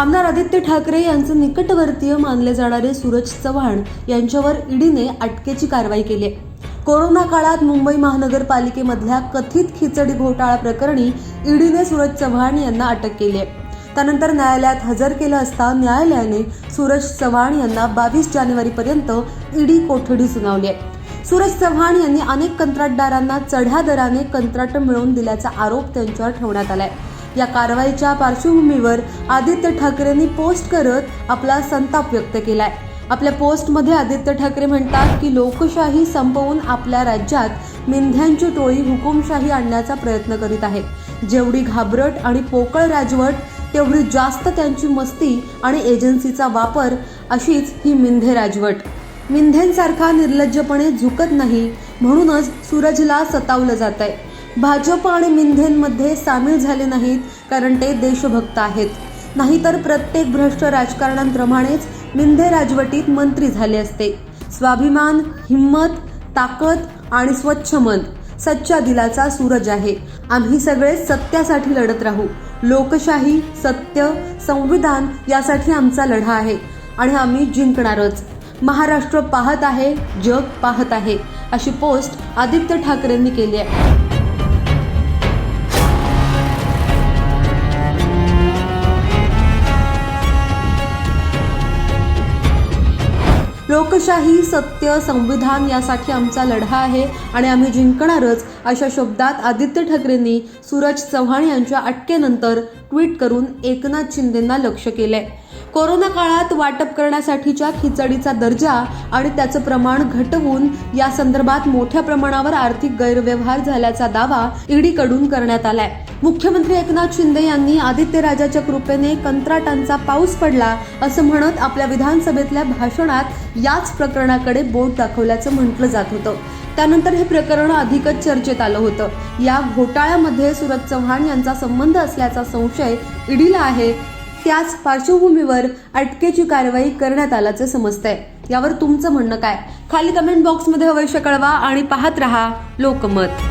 आमदार आदित्य ठाकरे यांचे निकटवर्तीय मानले जाणारे सूरज चव्हाण यांच्यावर ईडीने अटकेची कारवाई केली आहे. कोरोना काळात मुंबई महानगरपालिकेमधल्या कथित खिचडी घोटाळा प्रकरणी ईडीने सूरज चव्हाण यांना अटक केली आहे. त्यानंतर न्यायालयात हजर केलं असता न्यायालयाने सूरज चव्हाण यांना बावीस जानेवारीपर्यंत ईडी कोठडी सुनावली आहे. सूरज चव्हाण यांनी अनेक कंत्राटदारांना चढ्या दराने कंत्राट मिळवून दिल्याचा आरोप त्यांच्यावर ठेवण्यात आला आहे या कारवाईच्या पार्श्वभूमीवर आदित्य ठाकरेंनी पोस्ट करत आपला संताप व्यक्त केलाय. आपल्या पोस्टमध्ये आदित्य ठाकरे म्हणतात की लोकशाही संपवून आपल्या राज्यात मेंढ्यांची टोळी हुकुमशाही आणण्याचा प्रयत्न करीत आहे जेवढी घाबरट आणि पोकळ राजवट तेवढी जास्त त्यांची मस्ती आणि एजन्सीचा वापर अशीच ही मिंधे राजवट. मिंधेंसारखा निर्लज्जपणे झुकत नाही म्हणूनच सूरजला सतावलं जात आहे भाजप आणि मिंधेंमध्ये सामील झाले नाहीत कारण ते देशभक्त आहेत. नाहीतर प्रत्येक भ्रष्ट राजकारणांप्रमाणेच मिंधे राजवटीत मंत्री झाले असते. स्वाभिमान हिंमत ताकद आणि स्वच्छ मन सच्च्या दिलाचा सूरज आहे. आम्ही सगळे सत्यासाठी लढत राहू. लोकशाही सत्य संविधान यासाठी आमचा लढा आहे आणि आम्ही जिंकणारच. महाराष्ट्र पाहत आहे जग पाहत आहे अशी पोस्ट आदित्य ठाकरेंनी केली आहे. लोकशाही सत्य संविधान यासाठी आमचा लढा आहे आणि आम्ही जिंकणारच अशा शब्दात आदित्य ठाकरेंनी सूरज चव्हाण यांच्या अटकेनंतर ट्विट करून एकनाथ शिंदेंना लक्ष केलंय. कोरोना काळात वाटप करण्यासाठीच्या खिचडीचा दर्जा आणि त्याचं प्रमाण घटवून या संदर्भात मोठ्या प्रमाणावर आर्थिक गैरव्यवहार झाल्याचा दावा ईडीकडून करण्यात आलाय. मुख्यमंत्री एकनाथ शिंदे यांनी आदित्य राजाच्या कृपेने कंत्राटांचा पाऊस पडला असं म्हणत आपल्या विधानसभेतल्या भाषणात याच प्रकरणाकडे बोट दाखवल्याचं म्हटलं जात होतं. त्यानंतर हे प्रकरण अधिकच चर्चेत आलं होतं. या घोटाळ्यामध्ये सुरज चव्हाण यांचा संबंध असल्याचा संशय ईडीला आहे त्याच पार्श्वभूमीवर अटकेची कारवाई करण्यात आल्याचं समजतंय. यावर तुमचं म्हणणं काय? खाली कमेंट बॉक्समध्ये अवश्य कळवा आणि पाहत रहा लोकमत.